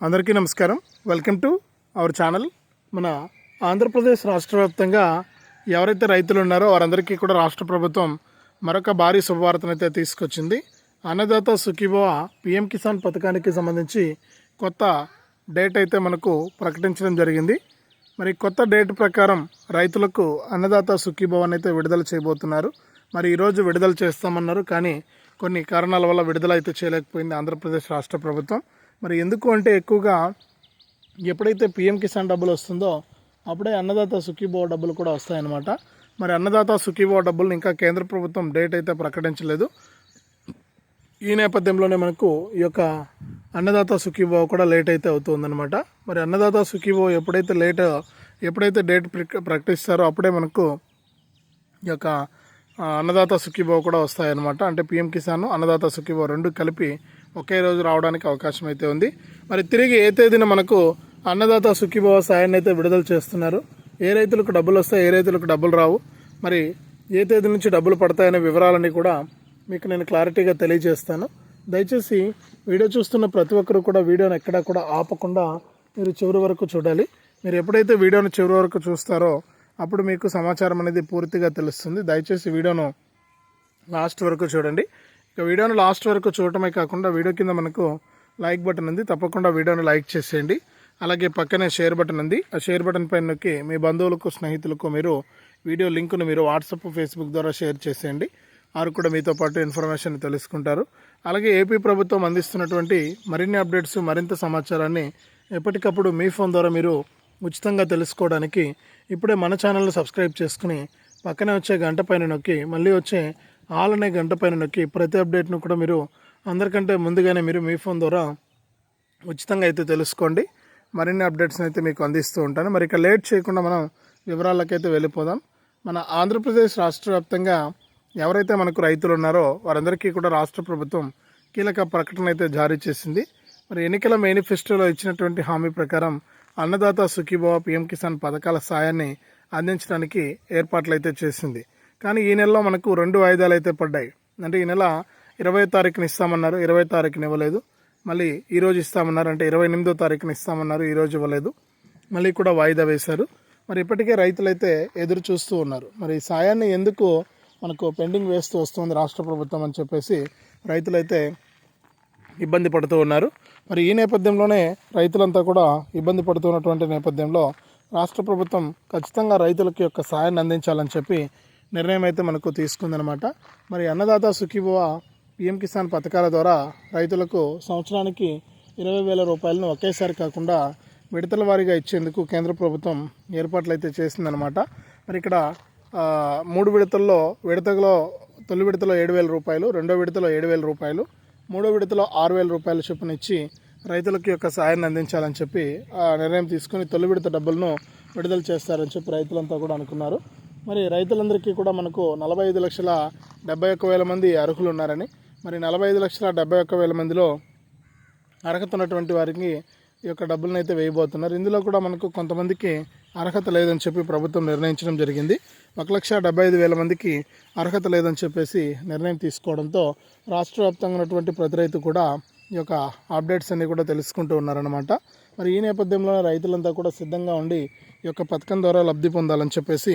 అందరికీ నమస్కారం. Welcome to our channel మన ఆంధ్రప్రదేశ్ రాష్ట్ర వ్యాప్తంగా ఎవరైతే రైతులు ఉన్నారో వారందరికీ కూడా రాష్ట్ర ప్రభుత్వం మరొక భారీ శుభవార్తనైతే తీసుకొచ్చింది. అన్నదాత సుఖీభవ పిఎం కిసాన్ పథకానికి సంబంధించి కొత్త డేట్ అయితే మనకు ప్రకటించడం జరిగింది. మరి కొత్త డేట్ ప్రకారం రైతులకు అన్నదాత సుఖీభవన్ అయితే విడుదల చేయబోతున్నారు. మరి ఈరోజు విడుదల చేస్తామన్నారు కానీ కొన్ని కారణాల వల్ల విడుదల అయితే చేయలేకపోయింది ఆంధ్రప్రదేశ్ రాష్ట్ర ప్రభుత్వం. మరి ఎందుకు అంటే ఎక్కువగా ఎప్పుడైతే పిఎం కిసాన్ డబ్బులు వస్తుందో అప్పుడే అన్నదాత సుఖీభావ డబ్బులు కూడా వస్తాయన్నమాట. మరి అన్నదాత సుఖీభావ డబ్బులు ఇంకా కేంద్ర ప్రభుత్వం డేట్ అయితే ప్రకటించలేదు. ఈ నేపథ్యంలోనే మనకు ఈ యొక్క అన్నదాత సుఖీభావ కూడా లేట్ అయితే అవుతుందన్నమాట. మరి అన్నదాత సుఖీభావ ఎప్పుడైతే లేట్ ఎప్పుడైతే డేట్ ప్రకటిస్తారో అప్పుడే మనకు ఈ యొక్క అన్నదాత సుఖీభావ కూడా వస్తాయన్నమాట. అంటే పిఎం కిసాన్ అన్నదాత సుఖీభావ రెండు కలిపి ఒకే రోజు రావడానికి అవకాశం అయితే ఉంది. మరి తిరిగి ఏ తేదీన మనకు అన్నదాత సుఖీభవ సాయాన్ని అయితే విడుదల చేస్తున్నారు. ఏ రైతులకు డబ్బులు వస్తాయి ఏ రైతులకు డబ్బులు రావు. మరి ఏ తేదీ నుంచి డబ్బులు పడతాయనే వివరాలన్నీ కూడా మీకు నేను క్లారిటీగా తెలియజేస్తాను. దయచేసి వీడియో చూస్తున్న ప్రతి ఒక్కరు కూడా వీడియోని ఎక్కడా కూడా ఆపకుండా మీరు చివరి వరకు చూడాలి. మీరు ఎప్పుడైతే వీడియోను చివరి వరకు చూస్తారో అప్పుడు మీకు సమాచారం అనేది పూర్తిగా తెలుస్తుంది. దయచేసి వీడియోను లాస్ట్ వరకు చూడండి. ఇక వీడియోను లాస్ట్ వరకు చూడటమే కాకుండా వీడియో కింద మనకు లైక్ బటన్ ఉంది. తప్పకుండా వీడియోను లైక్ చేసేయండి. అలాగే పక్కనే షేర్ బటన్ ఉంది. ఆ షేర్ బటన్ పైన నొక్కి మీ బంధువులకు స్నేహితులకు మీరు వీడియో లింకును మీరు వాట్సాప్ ఫేస్బుక్ ద్వారా షేర్ చేసేయండి. వారు కూడా మీతో పాటు ఇన్ఫర్మేషన్ తెలుసుకుంటారు. అలాగే ఏపీ ప్రభుత్వం అందిస్తున్నటువంటి మరిన్ని అప్డేట్స్ మరింత సమాచారాన్ని ఎప్పటికప్పుడు మీ ఫోన్ ద్వారా మీరు ఉచితంగా తెలుసుకోవడానికి ఇప్పుడే మన ఛానల్ను సబ్స్క్రైబ్ చేసుకుని పక్కనే వచ్చే గంట పైన నొక్కి మళ్ళీ వచ్చే ఆల్ అనే గంట పైన నొక్కి ప్రతి అప్డేట్ను కూడా మీరు అందరికంటే ముందుగానే మీరు మీ ఫోన్ ద్వారా ఉచితంగా అయితే తెలుసుకోండి. మరిన్ని అప్డేట్స్ని అయితే మీకు అందిస్తూ ఉంటాను. మరి ఇక లేట్ చేయకుండా మనం వివరాలకైతే వెళ్ళిపోదాం. మన ఆంధ్రప్రదేశ్ రాష్ట్ర వ్యాప్తంగా ఎవరైతే మనకు రైతులు ఉన్నారో వారందరికీ కూడా రాష్ట్ర ప్రభుత్వం కీలక ప్రకటన అయితే జారీ చేసింది. మరి ఎన్నికల మేనిఫెస్టోలో ఇచ్చినటువంటి హామీ ప్రకారం అన్నదాత సుఖీభవ పిఎం కిసాన్ పథకాల సాయాన్ని అందించడానికి ఏర్పాట్లు అయితే చేసింది. కానీ ఈ నెలలో మనకు రెండు వాయిదాలు అయితే పడ్డాయి. అంటే ఈ నెల ఇరవై తారీఖున ఇస్తామన్నారు ఇరవై తారీఖున ఇవ్వలేదు. మళ్ళీ ఈరోజు ఇస్తామన్నారు అంటే ఇరవై ఎనిమిదో తారీఖున ఇస్తామన్నారు ఈ రోజు ఇవ్వలేదు. మళ్ళీ కూడా వాయిదా వేశారు. మరి ఇప్పటికే రైతులైతే ఎదురు చూస్తూ ఉన్నారు. మరి ఈ సాయాన్ని ఎందుకు మనకు పెండింగ్ వేస్తూ వస్తుంది రాష్ట్ర ప్రభుత్వం అని చెప్పేసి రైతులైతే ఇబ్బంది పడుతూ ఉన్నారు. మరి ఈ నేపథ్యంలోనే రైతులంతా కూడా ఇబ్బంది పడుతున్నటువంటి నేపథ్యంలో రాష్ట్ర ప్రభుత్వం ఖచ్చితంగా రైతులకి యొక్క సాయాన్ని అందించాలని చెప్పి నిర్ణయం అయితే మనకు తీసుకుందనమాట మరి అన్నదాత సుఖీభవ పిఎం కిసాన్ పథకాల ద్వారా రైతులకు సంవత్సరానికి ఇరవై వేల రూపాయలను ఒకేసారి కాకుండా విడతల వారీగా ఇచ్చేందుకు కేంద్ర ప్రభుత్వం ఏర్పాట్లు అయితే చేసిందనమాట మరి ఇక్కడ మూడు విడతల్లో విడతలో తొలి విడతలో ఏడు వేల రూపాయలు రెండో విడతలో ఏడు వేల రూపాయలు మూడో విడతలో ఆరు వేల రూపాయల చొప్పున ఇచ్చి రైతులకు యొక్క సాయాన్ని అందించాలని చెప్పి ఆ నిర్ణయం తీసుకుని తొలి విడత డబ్బులను విడుదల చేస్తారని చెప్పి రైతులంతా కూడా అనుకున్నారు. మరి రైతులందరికీ కూడా మనకు నలభై ఐదు లక్షల డెబ్బై ఒక్క వేల మంది అర్హులు ఉన్నారని మరి నలభై ఐదు లక్షల డెబ్బై ఒక్క వేల మందిలో అర్హత ఉన్నటువంటి వారికి ఈ యొక్క డబ్బులను అయితే వేయబోతున్నారు. ఇందులో కూడా మనకు కొంతమందికి అర్హత లేదని చెప్పి ప్రభుత్వం నిర్ణయించడం జరిగింది. ఒక లక్ష డెబ్బై ఐదు వేల మందికి అర్హత లేదని చెప్పేసి నిర్ణయం తీసుకోవడంతో రాష్ట్ర వ్యాప్తంగా ఉన్నటువంటి ప్రతి రైతు కూడా ఈ యొక్క అప్డేట్స్ అన్ని కూడా తెలుసుకుంటూ ఉన్నారనమాట మరి ఈ నేపథ్యంలో రైతులంతా కూడా సిద్ధంగా ఉండి ఈ యొక్క పథకం ద్వారా లబ్ధి పొందాలని చెప్పేసి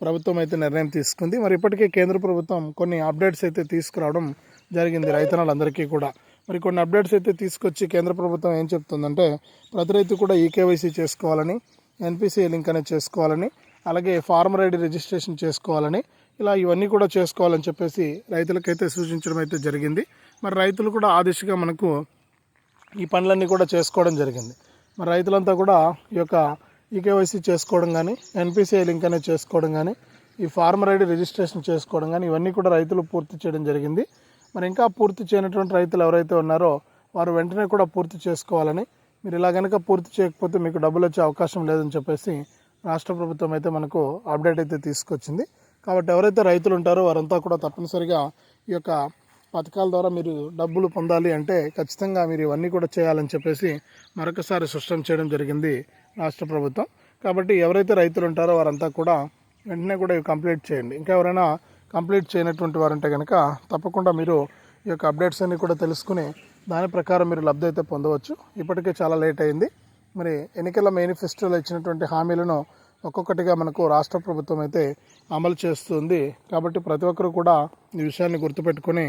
ప్రభుత్వం అయితే నిర్ణయం తీసుకుంది. మరి ఇప్పటికే కేంద్ర ప్రభుత్వం కొన్ని అప్డేట్స్ అయితే తీసుకురావడం జరిగింది రైతన్నలందరికీ కూడా. మరి కొన్ని అప్డేట్స్ అయితే తీసుకొచ్చి కేంద్ర ప్రభుత్వం ఏం చెప్తుందంటే ప్రతి రైతు కూడా ఈకేవైసీ చేసుకోవాలని ఎన్పిసి లింక్ అనేది చేసుకోవాలని అలాగే ఫార్మర్ ఐడి రిజిస్ట్రేషన్ చేసుకోవాలని ఇలా ఇవన్నీ కూడా చేసుకోవాలని చెప్పేసి రైతులకైతే సూచించడం అయితే జరిగింది. మరి రైతులు కూడా ఆ దిశగా మనకు ఈ పనులన్నీ కూడా చేసుకోవడం జరిగింది. మరి రైతులంతా కూడా ఈ యొక్క ఈకేవైసీ చేసుకోవడం కానీ ఎన్పిసిఐ లింక్ అనేది చేసుకోవడం కానీ ఈ ఫార్మర్ ఐడి రిజిస్ట్రేషన్ చేసుకోవడం కానీ ఇవన్నీ కూడా రైతులు పూర్తి చేయడం జరిగింది. మరి ఇంకా పూర్తి చేయనటువంటి రైతులు ఎవరైతే ఉన్నారో వారు వెంటనే కూడా పూర్తి చేసుకోవాలని మీరు ఇలా కనుక పూర్తి చేయకపోతే మీకు డబ్బులు వచ్చే అవకాశం లేదని చెప్పేసి రాష్ట్ర ప్రభుత్వం అయితే మనకు అప్డేట్ అయితే తీసుకొచ్చింది. కాబట్టి ఎవరైతే రైతులు ఉంటారో వారంతా కూడా తప్పనిసరిగా ఈ యొక్క పథకాల ద్వారా మీరు డబ్బులు పొందాలి అంటే ఖచ్చితంగా మీరు ఇవన్నీ కూడా చేయాలని చెప్పేసి మరొకసారి స్పష్టం చేయడం జరిగింది రాష్ట్ర ప్రభుత్వం. కాబట్టి ఎవరైతే రైతులు ఉంటారో వారంతా కూడా వెంటనే కూడా ఇవి కంప్లీట్ చేయండి. ఇంకా ఎవరైనా కంప్లీట్ చేయనటువంటి వారంటే కనుక తప్పకుండా మీరు ఈ యొక్క అప్డేట్స్ అన్ని కూడా తెలుసుకుని దాని ప్రకారం మీరు లబ్ధి అయితే పొందవచ్చు. ఇప్పటికే చాలా లేట్ అయింది. మరి ఎన్నికల మేనిఫెస్టోలో ఇచ్చినటువంటి హామీలను ఒక్కొక్కటిగా మనకు రాష్ట్ర ప్రభుత్వం అయితే అమలు చేస్తుంది. కాబట్టి ప్రతి ఒక్కరు కూడా ఈ విషయాన్ని గుర్తుపెట్టుకొని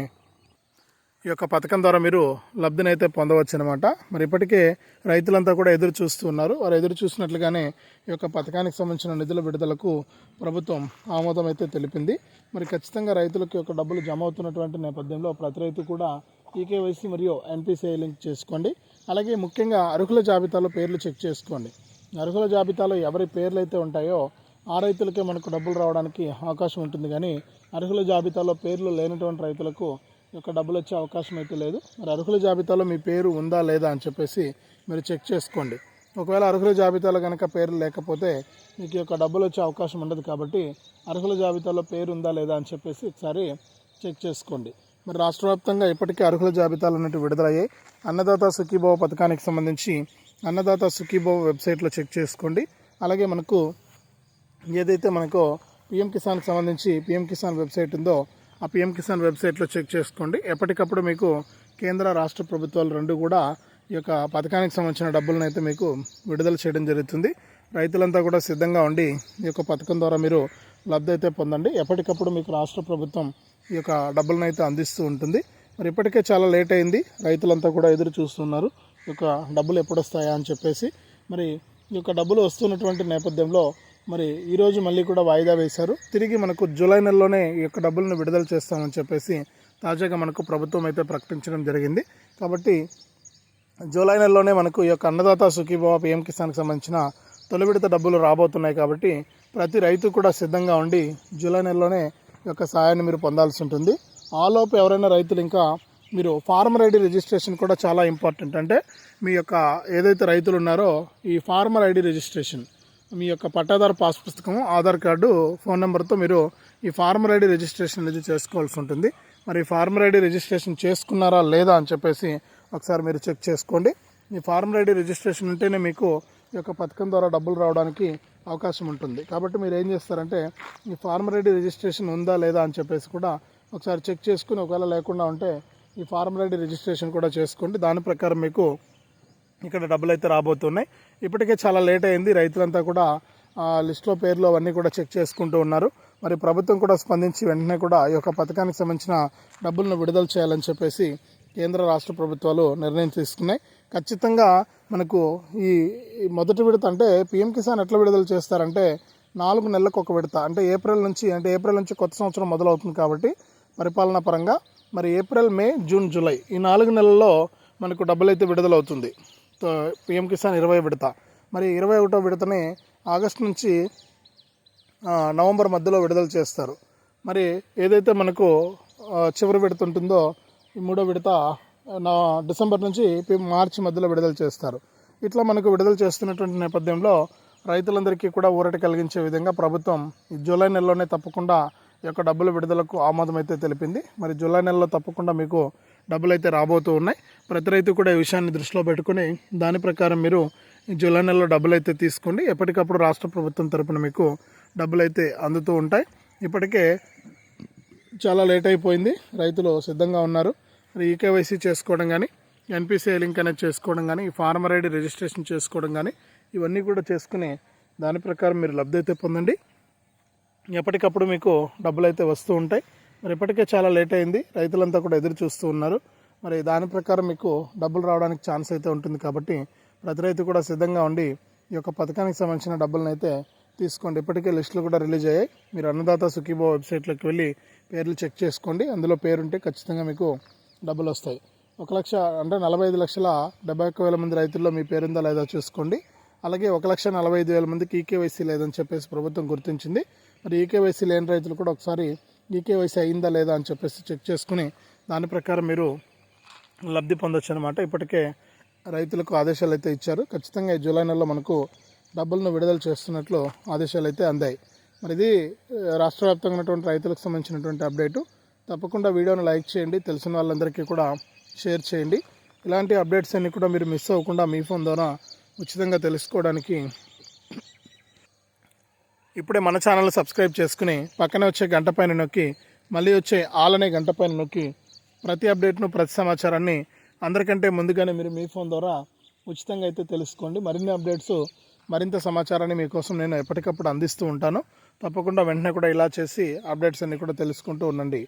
ఈ యొక్క పథకం ద్వారా మీరు లబ్ధినైతే పొందవచ్చు అనమాట మరి ఇప్పటికే రైతులంతా కూడా ఎదురు చూస్తున్నారు వారు ఎదురు చూసినట్లుగానే ఈ యొక్క పథకానికి సంబంధించిన నిధుల విడుదలకు ప్రభుత్వం ఆమోదం అయితే తెలిపింది. మరి ఖచ్చితంగా రైతులకు యొక్క డబ్బులు జమ అవుతున్నటువంటి నేపథ్యంలో ప్రతి రైతు కూడా ఈకేవైసీ మరియు ఎన్పిసిఐ లింక్ చేసుకోండి. అలాగే ముఖ్యంగా అర్హుల జాబితాలో పేర్లు చెక్ చేసుకోండి. అర్హుల జాబితాలో ఎవరి పేర్లు అయితే ఉంటాయో ఆ రైతులకే మనకు డబ్బులు రావడానికి అవకాశం ఉంటుంది. కానీ అర్హుల జాబితాలో పేర్లు లేనటువంటి రైతులకు యొక్క డబ్బులు వచ్చే అవకాశం అయితే లేదు. మరి అర్హుల జాబితాలో మీ పేరు ఉందా లేదా అని చెప్పేసి మీరు చెక్ చేసుకోండి. ఒకవేళ అర్హుల జాబితాలో కనుక పేరు లేకపోతే మీకు యొక్క డబ్బులు వచ్చే అవకాశం ఉండదు కాబట్టి అర్హుల జాబితాలో పేరు ఉందా లేదా అని చెప్పేసి ఒకసారి చెక్ చేసుకోండి. మరి రాష్ట్ర వ్యాప్తంగా ఇప్పటికే అర్హుల జాబితాలు అన్నట్టు విడుదలయ్యాయి. అన్నదాత సుఖీభావ పథకానికి సంబంధించి అన్నదాత సుఖీభావ వెబ్సైట్లో చెక్ చేసుకోండి. అలాగే మనకు ఏదైతే మనకు పిఎం కిసాన్కి సంబంధించి పిఎం కిసాన్ వెబ్సైట్ ఉందో ఆ పిఎం కిసాన్ వెబ్సైట్లో చెక్ చేసుకోండి. ఎప్పటికప్పుడు మీకు కేంద్ర రాష్ట్ర ప్రభుత్వాలు రెండు కూడా ఈ యొక్క పథకానికి సంబంధించిన డబ్బులను అయితే మీకు విడుదల చేయడం జరుగుతుంది. రైతులంతా కూడా సిద్ధంగా ఉండి ఈ యొక్క పథకం ద్వారా మీరు లబ్ధి అయితే పొందండి. ఎప్పటికప్పుడు మీకు రాష్ట్ర ప్రభుత్వం ఈ యొక్క డబ్బులను అయితే అందిస్తూ ఉంటుంది. మరి ఇప్పటికే చాలా లేట్ అయింది. రైతులంతా కూడా ఎదురు చూస్తున్నారు. ఈ యొక్క డబ్బులు ఎప్పుడు వస్తాయా అని చెప్పేసి. మరి ఈ యొక్క డబ్బులు వస్తున్నటువంటి నేపథ్యంలో మరి ఈరోజు మళ్ళీ కూడా వాయిదా వేశారు. తిరిగి మనకు జూలై నెలలోనే ఈ యొక్క డబ్బులను విడుదల చేస్తామని చెప్పేసి తాజాగా మనకు ప్రభుత్వం అయితే ప్రకటించడం జరిగింది. కాబట్టి జూలై నెలలోనే మనకు ఈ యొక్క అన్నదాత సుఖీభావ పిఎం కిసాన్కి సంబంధించిన తొలి విడత డబ్బులు రాబోతున్నాయి కాబట్టి ప్రతి రైతు కూడా సిద్ధంగా ఉండి జూలై నెలలోనే ఈ యొక్క సహాయాన్ని మీరు పొందాల్సి ఉంటుంది. ఆలోపు ఎవరైనా రైతులు ఇంకా మీరు ఫార్మర్ ఐడి రిజిస్ట్రేషన్ కూడా చాలా ఇంపార్టెంట్. అంటే మీ యొక్క ఏదైతే రైతులు ఉన్నారో ఈ ఫార్మర్ ఐడి రిజిస్ట్రేషన్. మీ యొక్క పట్టాదారు పాస్ పుస్తకం ఆధార్ కార్డు ఫోన్ నెంబర్తో మీరు ఈ ఫార్మర్ ఐడి రిజిస్ట్రేషన్ అనేది చేసుకోవాల్సి ఉంటుంది. మరి ఫార్మర్ ఐడి రిజిస్ట్రేషన్ చేసుకున్నారా లేదా అని చెప్పేసి ఒకసారి మీరు చెక్ చేసుకోండి. ఈ ఫార్మర్ ఐడి రిజిస్ట్రేషన్ ఉంటేనే మీకు ఈ యొక్క పథకం ద్వారా డబ్బులు రావడానికి అవకాశం ఉంటుంది. కాబట్టి మీరు ఏం చేస్తారంటే ఈ ఫార్మర్ ఐడి రిజిస్ట్రేషన్ ఉందా లేదా అని చెప్పేసి కూడా ఒకసారి చెక్ చేసుకుని ఒకవేళ లేకుండా ఉంటే ఈ ఫార్మర్ ఐడి రిజిస్ట్రేషన్ కూడా చేసుకోండి. దాని ప్రకారం మీకు ఇక్కడ డబ్బులు అయితే రాబోతున్నాయి. ఇప్పటికే చాలా లేట్ అయింది. రైతులంతా కూడా లిస్ట్లో పేర్లు అవన్నీ కూడా చెక్ చేసుకుంటూ ఉన్నారు. మరి ప్రభుత్వం కూడా స్పందించి వెంటనే కూడా ఈ యొక్క పథకానికి సంబంధించిన డబ్బులను విడుదల చేయాలని చెప్పేసి కేంద్ర రాష్ట్ర ప్రభుత్వాలు నిర్ణయం తీసుకున్నాయి. ఖచ్చితంగా మనకు ఈ మొదటి విడత అంటే పిఎం కిసాన్ ఎట్లా విడుదల చేస్తారంటే నాలుగు నెలలకు ఒక విడత. అంటే ఏప్రిల్ నుంచి అంటే ఏప్రిల్ నుంచి కొత్త సంవత్సరం మొదలవుతుంది కాబట్టి పరిపాలన పరంగా. మరి ఏప్రిల్ మే జూన్ జూలై ఈ నాలుగు నెలల్లో మనకు డబ్బులు అయితే విడుదలవుతుంది. పిఎం కిసాన్ ఇరవై విడత. మరి ఇరవై ఒకటో విడతని ఆగస్ట్ నుంచి నవంబర్ మధ్యలో విడుదల చేస్తారు. మరి ఏదైతే మనకు చివరి విడత ఉంటుందో ఈ మూడో విడత నా డిసెంబర్ నుంచి మార్చి మధ్యలో విడుదల చేస్తారు. ఇట్లా మనకు విడుదల చేస్తున్నటువంటి నేపథ్యంలో రైతులందరికీ కూడా ఊరట కలిగించే విధంగా ప్రభుత్వం ఈ జూలై నెలలోనే తప్పకుండా ఈ యొక్క డబ్బుల విడుదలకు ఆమోదం అయితే తెలిపింది. మరి జూలై నెలలో తప్పకుండా మీకు డబ్బులు అయితే రాబోతూ ఉన్నాయి. ప్రతి రైతు కూడా ఈ విషయాన్ని దృష్టిలో పెట్టుకుని దాని ప్రకారం మీరు జూలై నెలలో డబ్బులు అయితే తీసుకోండి. ఎప్పటికప్పుడు రాష్ట్ర ప్రభుత్వం తరపున మీకు డబ్బులు అయితే అందుతూ ఉంటాయి. ఇప్పటికే చాలా లేట్ అయిపోయింది. రైతులు సిద్ధంగా ఉన్నారు. మరి ఈకేవైసీ చేసుకోవడం కానీ ఎన్పిసిఐ లింక్ అనేది చేసుకోవడం కానీ ఈ ఫార్మర్ ఐడి రిజిస్ట్రేషన్ చేసుకోవడం కానీ ఇవన్నీ కూడా చేసుకుని దాని ప్రకారం మీరు లబ్ధి అయితే పొందండి. ఎప్పటికప్పుడు మీకు డబ్బులు అయితే వస్తూ ఉంటాయి. మరి ఇప్పటికే చాలా లేట్ అయింది. రైతులంతా కూడా ఎదురు చూస్తూ ఉన్నారు. మరి దాని ప్రకారం మీకు డబ్బులు రావడానికి ఛాన్స్ అయితే ఉంటుంది కాబట్టి ప్రతి రైతు కూడా సిద్ధంగా ఉండి ఈ యొక్క పథకానికి సంబంధించిన డబ్బులను అయితే తీసుకోండి. ఇప్పటికే లిస్టులు కూడా రిలీజ్ అయ్యాయి. మీరు అన్నదాత సుఖీబో వెబ్సైట్లోకి వెళ్ళి పేర్లు చెక్ చేసుకోండి. అందులో పేరుంటే ఖచ్చితంగా మీకు డబ్బులు వస్తాయి. ఒక లక్ష అంటే నలభై ఐదు లక్షల డెబ్బై ఒక్క వేల మంది రైతుల్లో మీ పేరుందా లేదా చూసుకోండి. అలాగే ఒక లక్ష నలభై ఐదు వేల మందికి ఈకేవైసీ లేదని చెప్పేసి ప్రభుత్వం గుర్తించింది. మరి ఈకేవైసీ లేని రైతులు కూడా ఒకసారి ఈకేవైసీ అయిందా లేదా అని చెప్పేసి చెక్ చేసుకుని దాని ప్రకారం మీరు లబ్ధి పొందొచ్చు అనమాట ఇప్పటికే రైతులకు ఆదేశాలు అయితే ఇచ్చారు. ఖచ్చితంగా ఈ జూలై నెలలో మనకు డబ్బులను విడుదల చేస్తున్నట్లు ఆదేశాలు అయితే అందాయి. మరి ఇది రాష్ట్ర వ్యాప్తంగా ఉన్నటువంటి రైతులకు సంబంధించినటువంటి అప్డేటు. తప్పకుండా వీడియోను లైక్ చేయండి తెలిసిన వాళ్ళందరికీ కూడా షేర్ చేయండి. ఇలాంటి అప్డేట్స్ అన్నీ కూడా మీరు మిస్ అవ్వకుండా మీ ఫోన్ ద్వారా ఉచితంగా తెలుసుకోవడానికి ఇప్పుడే మన ఛానల్ సబ్స్క్రైబ్ చేసుకుని పక్కనే వచ్చే గంట పైన నొక్కి మళ్ళీ వచ్చే ఆల్ అనే గంట పైన నొక్కి ప్రతి అప్డేట్ను ప్రతి సమాచారాన్ని అందరికంటే ముందుగానే మీరు మీ ఫోన్ ద్వారా ఉచితంగా అయితే తెలుసుకోండి. మరిన్ని అప్డేట్స్ మరింత సమాచారాన్ని మీకోసం నేను ఎప్పటికప్పుడు అందిస్తూ ఉంటాను. తప్పకుండా వెంటనే కూడా ఇలా చేసి అప్డేట్స్ అన్నీ కూడా తెలుసుకుంటూ ఉండండి.